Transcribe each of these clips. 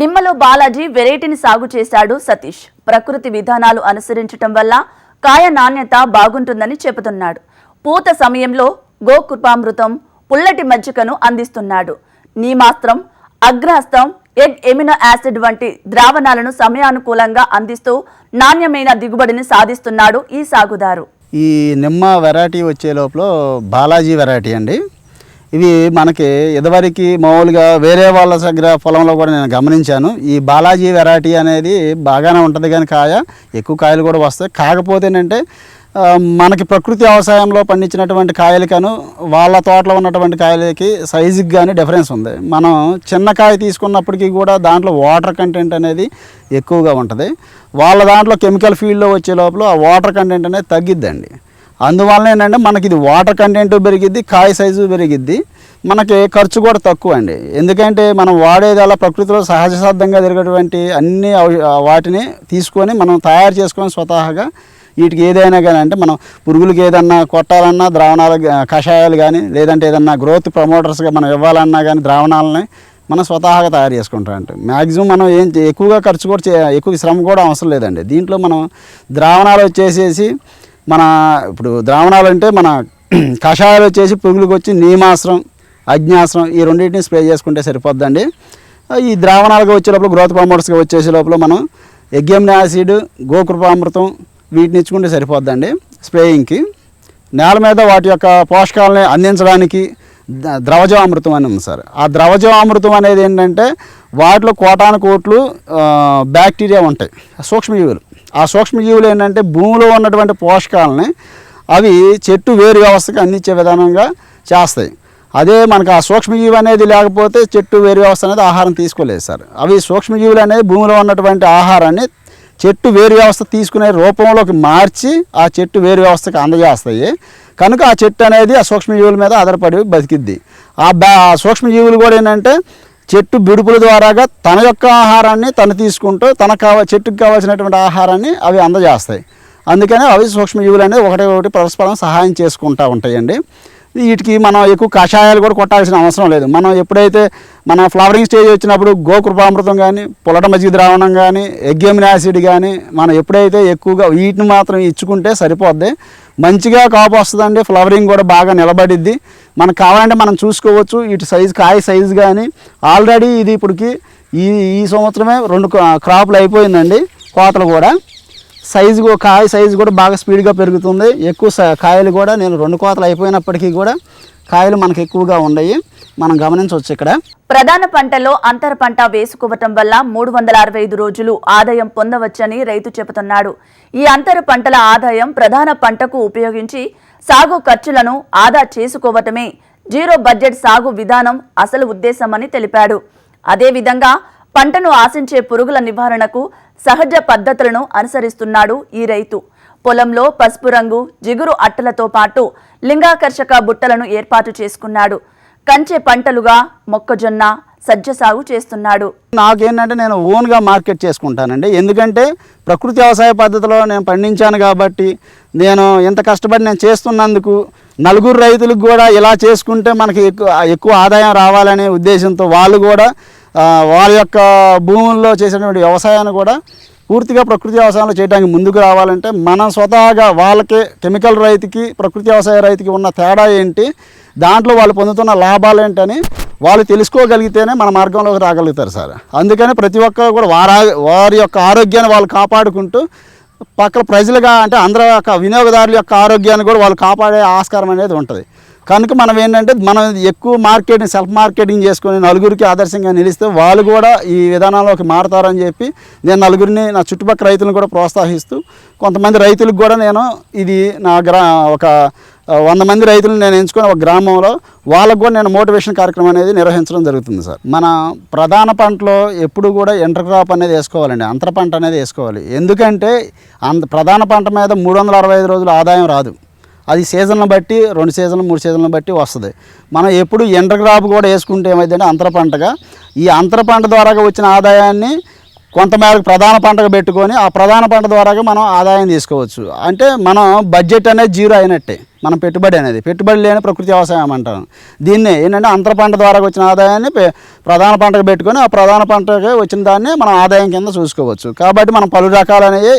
నిమ్మలో బాలాజీ వెరైటీని సాగు చేశాడు సతీష్. ప్రకృతి విధానాలు అనుసరించటం వల్ల కాయ నాణ్యత బాగుంటుందని చెబుతున్నాడు. పూత సమయంలో గోకృపామృతం పుల్లటి మజ్జికను అందిస్తున్నాడు. నీమాస్త్రం అగ్రహస్తం ఎగ్ ఎమినో యాసిడ్ వంటి ద్రావణాలను సమయానుకూలంగా అందిస్తూ నాణ్యమైన దిగుబడిని సాధిస్తున్నాడు ఈ సాగుదారు. ఈ నిమ్మ వెరైటీ వచ్చే లోపల బాలాజీ వెరైటీ అండి. ఇవి మనకి ఇదివరకు మామూలుగా వేరే వాళ్ళ దగ్గర పొలంలో కూడా నేను గమనించాను. ఈ బాలాజీ వెరైటీ అనేది బాగానే ఉంటుంది కానీ కాయ ఎక్కువ కాయలు కూడా వస్తాయి. కాకపోతే ఏంటంటే మనకి ప్రకృతి వ్యవసాయంలో పండించినటువంటి కాయలకను వాళ్ళ తోటలో ఉన్నటువంటి కాయలకి సైజుకి కానీ డిఫరెన్స్ ఉంది. మనం చిన్న కాయ తీసుకున్నప్పటికీ కూడా దాంట్లో వాటర్ కంటెంట్ అనేది ఎక్కువగా ఉంటుంది. వాళ్ళ దాంట్లో కెమికల్ ఫీల్డ్లో వచ్చే లోపల ఆ వాటర్ కంటెంట్ అనేది తగ్గిద్దండి. అందువల్ల ఏంటంటే మనకి ఇది వాటర్ కంటెంట్ పెరిగిద్ది కాయ సైజు పెరిగిద్ది. మనకి ఖర్చు కూడా తక్కువ అండి. ఎందుకంటే మనం వాడేది అలా ప్రకృతిలో సహజ సిద్ధంగా జరిగేటువంటి అన్ని వాటిని తీసుకొని మనం తయారు చేసుకొని స్వతహాగా వీటికి ఏదైనా కానీ అంటే మనం పురుగులకి ఏదన్నా కొట్టాలన్నా ద్రావణాలు కషాయాలు కానీ లేదంటే ఏదన్నా గ్రోత్ ప్రమోటర్స్గా మనం ఇవ్వాలన్నా కానీ ద్రావణాలని మనం స్వతహాగా తయారు చేసుకుంటాం అంటే మ్యాక్సిమం మనం ఏం ఎక్కువగా ఖర్చు కూడా చే ఎక్కువ శ్రమ కూడా అవసరం లేదండి. దీంట్లో మనం ద్రావణాలు వచ్చేసేసి మన ఇప్పుడు ద్రావణాలు అంటే మన కషాయాలు వచ్చేసి పురుగులకు వచ్చి నీమాశ్రం అజ్ఞాశ్రం ఈ రెండింటిని స్ప్రే చేసుకుంటే సరిపోద్దండి. ఈ ద్రావణాలుగా వచ్చే లోపల గ్రోత్ ప్రమోటర్స్గా వచ్చేసే లోపల మనం ఎగ్ఎమ్ని యాసిడ్ గోకృపామృతం వీటిని ఇచ్చుకుంటే సరిపోద్దండి స్ప్రేయింగ్కి. నేల మీద వాటి యొక్క పోషకాలని అందించడానికి ద- ద్రవజామృతం అని ఉంది సార్. ఆ ద్రవజామృతం అనేది ఏంటంటే వాటిలో కోటాను కోట్లు బ్యాక్టీరియా ఉంటాయి సూక్ష్మజీవులు. ఆ సూక్ష్మజీవులు ఏంటంటే భూమిలో ఉన్నటువంటి పోషకాలని అవి చెట్టు వేరు వ్యవస్థకు అందించే విధానంగా చేస్తాయి. అదే మనకు ఆ సూక్ష్మజీవి అనేది లేకపోతే చెట్టు వేరు వ్యవస్థ అనేది ఆహారం తీసుకోలేదు సార్. అవి సూక్ష్మజీవులు అనేది భూమిలో ఉన్నటువంటి ఆహారాన్ని చెట్టు వేరు వ్యవస్థ తీసుకునే రూపంలోకి మార్చి ఆ చెట్టు వేరు వ్యవస్థకు అందజేస్తాయి. కనుక ఆ చెట్టు అనేది ఆ సూక్ష్మజీవుల మీద ఆధారపడి బతికిద్ది. ఆ ఆ సూక్ష్మజీవులు కూడా ఏంటంటే చెట్టు బిడుపుల ద్వారాగా తన యొక్క ఆహారాన్ని తను తీసుకుంటూ తనకు కావ చెట్టుకు కావాల్సినటువంటి ఆహారాన్ని అవి అందజేస్తాయి. అందుకనే అవి సూక్ష్మజీవులు అనేది ఒకటి ఒకటి పరస్పరం సహాయం చేసుకుంటూ ఉంటాయండి. వీటికి మనం ఎక్కువ కషాయాలు కూడా కొట్టాల్సిన అవసరం లేదు. మనం ఎప్పుడైతే మన ఫ్లవరింగ్ స్టేజ్ వచ్చినప్పుడు గోకృపామృతం కానీ పొలట మజ్జిగ ద్రావణం కానీ ఎగ్ఎమిన్ యాసిడ్ కానీ మనం ఎప్పుడైతే ఎక్కువగా వీటిని మాత్రం ఇచ్చుకుంటే సరిపోద్ది. మంచిగా కాపు వస్తుందండి ఫ్లవరింగ్ కూడా బాగా నిలబడిద్ది. మనకు కావాలంటే మనం చూసుకోవచ్చు ఇటు సైజు కాయ సైజు కానీ ఆల్రెడీ ఇది ఇప్పటికి ఈ ఈ సంవత్సరమే రెండు క్రాప్లు క్రాపులు అయిపోయిందండి కోతలు కూడా. సైజు కాయ సైజు కూడా బాగా స్పీడ్గా పెరుగుతుంది. ఎక్కువ కాయలు కూడా నేను రెండు కోతలు అయిపోయినప్పటికీ కూడా కాయలు మనకు ఎక్కువగా ఉన్నాయి. మనం గమనించవచ్చు ఇక్కడ. ప్రధాన పంటలో అంతర పంట వేసుకోవటం వల్ల మూడు వందల అరవై ఐదు రోజులు ఆదాయం పొందవచ్చని రైతు చెబుతున్నాడు. ఈ అంతర పంటల ఆదాయం ప్రధాన పంటకు ఉపయోగించి సాగు ఖర్చులను ఆదా చేసుకోవటమే జీరో బడ్జెట్ సాగు విధానం అసలు ఉద్దేశమని తెలిపాడు. అదేవిధంగా పంటను ఆశించే పురుగుల నివారణకు సహజ పద్ధతులను అనుసరిస్తున్నాడు ఈ రైతు. పొలంలో పసుపు రంగు జిగురు అట్టలతో పాటు లింగాకర్షక బుట్టలను ఏర్పాటు చేసుకున్నాడు. కంచె పంటలుగా మొక్కజొన్న సజ్జ సాగు చేస్తున్నాడు. నాకేంటంటే నేను ఓన్గా మార్కెట్ చేసుకుంటానండి. ఎందుకంటే ప్రకృతి వ్యవసాయ పద్ధతిలో నేను పండించాను కాబట్టి నేను ఇంత కష్టపడి నేను చేస్తున్నందుకు నలుగురు రైతులకు కూడా ఇలా చేసుకుంటే మనకి ఎక్కువ ఎక్కువ ఆదాయం రావాలనే ఉద్దేశంతో వాళ్ళు కూడా వారి వాళ్ళ యొక్క భూముల్లో చేసినటువంటి వ్యవసాయాన్ని కూడా పూర్తిగా ప్రకృతి వ్యవసాయంలో చేయడానికి ముందుకు రావాలంటే మనం స్వతహాగా వాళ్ళకి కెమికల్ రైతుకి ప్రకృతి వ్యవసాయ రైతుకి ఉన్న తేడా ఏంటి? దాంట్లో వాళ్ళు పొందుతున్న లాభాలు ఏంటని వాళ్ళు తెలుసుకోగలిగితేనే మన మార్గంలోకి రాగలుగుతారు సార్. అందుకని ప్రతి ఒక్కరు కూడా వారా వారి యొక్క ఆరోగ్యాన్ని వాళ్ళు కాపాడుకుంటూ పక్కన ప్రజలుగా అంటే అందరి యొక్క వినియోగదారుల యొక్క ఆరోగ్యాన్ని కూడా వాళ్ళు కాపాడే ఆస్కారం అనేది ఉంటుంది. కనుక మనం ఏంటంటే మనం ఎక్కువ మార్కెటింగ్ సెల్ఫ్ మార్కెటింగ్ చేసుకొని నలుగురికి ఆదర్శంగా నిలిస్తే వాళ్ళు కూడా ఈ విధానంలోకి మారతారని చెప్పి నేను నలుగురిని నా చుట్టుపక్కల రైతులను కూడా ప్రోత్సహిస్తూ కొంతమంది రైతులకు కూడా నేను ఇది నా గ్రా ఒక వంద మంది రైతులను నేను ఎంచుకుని ఒక గ్రామంలో వాళ్ళకు కూడా నేను మోటివేషన్ కార్యక్రమం అనేది నిర్వహించడం జరుగుతుంది సార్. మన ప్రధాన పంటలో ఎప్పుడు కూడా ఎంటర్ క్రాప్ అనేది వేసుకోవాలండి అంతర పంట అనేది వేసుకోవాలి. ఎందుకంటే అంత ప్రధాన పంట మీద మూడు వందల అరవై ఐదు రోజులు ఆదాయం రాదు. అది సీజన్లను బట్టి రెండు సీజన్లు మూడు సీజన్లను బట్టి వస్తుంది. మనం ఎప్పుడు ఎంటర్ క్రాప్ కూడా వేసుకుంటే ఏమైందంటే అంతర పంటగా. ఈ అంతర పంట ద్వారా వచ్చిన ఆదాయాన్ని కొంతమేరకు ప్రధాన పంటగా పెట్టుకొని ఆ ప్రధాన పంట ద్వారాగా మనం ఆదాయం తీసుకోవచ్చు. అంటే మనం బడ్జెట్ అనేది జీరో అయినట్టే. మనం పెట్టుబడి అనేది. పెట్టుబడి లేని ప్రకృతి వ్యవసాయం అంటాను దీన్ని ఏంటంటే అంతర పంట ద్వారా వచ్చిన ఆదాయాన్ని పె- ప్రధాన పంటకు పెట్టుకొని ఆ ప్రధాన పంటకి వచ్చిన దాన్ని మనం ఆదాయం కింద చూసుకోవచ్చు. కాబట్టి మనం పలు రకాలనేవి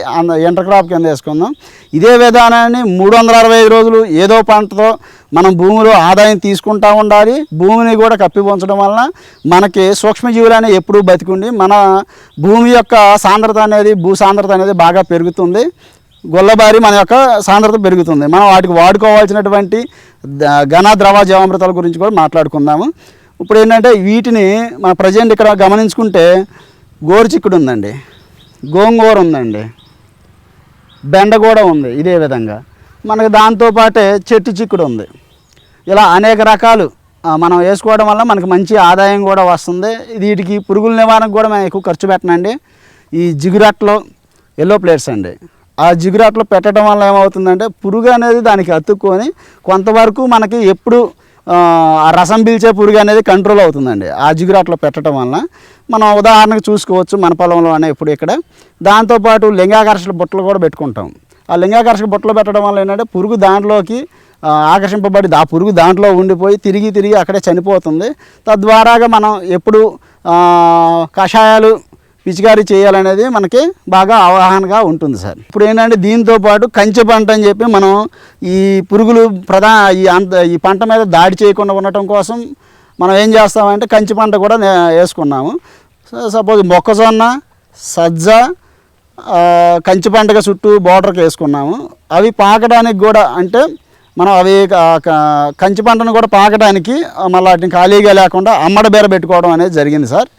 ఇంటర్ క్రాప్ కింద వేసుకుందాం. ఇదే విధానాన్ని మూడు వందల అరవై ఐదు రోజులు ఏదో పంటతో మనం భూమిలో ఆదాయం తీసుకుంటా ఉండాలి. భూమిని కూడా కప్పి ఉంచడం వలన మనకి సూక్ష్మజీవులు అనేవి ఎప్పుడూ బతికుండి మన భూమి యొక్క సాంద్రత అనేది భూ సాంద్రత అనేది బాగా పెరుగుతుంది. గొల్లబారి మన యొక్క సాంద్రత పెరుగుతుంది. మనం వాటికి వాడుకోవాల్సినటువంటి ఘన ద్రవ జీవామృతాల గురించి కూడా మాట్లాడుకుందాము. ఇప్పుడు ఏంటంటే వీటిని మన ప్రజెంట్ ఇక్కడ గమనించుకుంటే గోరుచిక్కుడు ఉందండి. గోంగూర ఉందండి. బెండ కూడా ఉంది ఇదే విధంగా. మనకి దాంతోపాటే చెట్టు చిక్కుడు ఉంది. ఇలా అనేక రకాలు మనం వేసుకోవడం వల్ల మనకి మంచి ఆదాయం కూడా వస్తుంది. వీటికి పురుగుల నివారణకు కూడా మేము ఎక్కువ ఖర్చు పెట్టనండి. ఈ జిగురట్లో ఎల్లో ప్లేట్స్ అండి. ఆ జిగురాట్లో పెట్టడం వల్ల ఏమవుతుందంటే పురుగు అనేది దానికి అతుక్కొని కొంతవరకు మనకి ఎప్పుడు ఆ, రసం పీల్చే పురుగు అనేది కంట్రోల్ అవుతుందండి. ఆ జిగురాట్లో పెట్టడం వలన మనం ఉదాహరణకు చూసుకోవచ్చు మన పొలంలోనే ఇప్పుడు ఇక్కడ. దాంతోపాటు లింగాకర్షణ బుట్టలు కూడా పెట్టుకుంటాం. ఆ లింగాకర్షక బుట్టలు పెట్టడం వల్ల ఏంటంటే పురుగు దాంట్లోకి ఆకర్షింపబడి ఆ పురుగు దాంట్లో ఉండిపోయి తిరిగి తిరిగి అక్కడే చనిపోతుంది. తద్వారాగా మనం ఎప్పుడు కషాయాలు పిచికారీ చేయాలనేది మనకి బాగా అవగాహనగా ఉంటుంది సార్. ఇప్పుడు ఏంటంటే దీంతో పాటు కంచె పంట అని చెప్పి మనం ఈ పురుగులు ప్రధాన ఈ అంత ఈ పంట మీద దాడి చేయకుండా ఉండటం కోసం మనం ఏం చేస్తామంటే కంచి పంట కూడా నే- వేసుకున్నాము. సపోజ్ మొక్కజొన్న సజ్జ కంచి పంటగా చుట్టూ బోర్డర్కి వేసుకున్నాము. అవి పాకడానికి కూడా అంటే మనం అవి కంచి పంటను కూడా పాకడానికి మళ్ళీ వాటిని ఖాళీగా లేకుండా అమ్మడ బేర పెట్టుకోవడం అనేది జరిగింది సార్.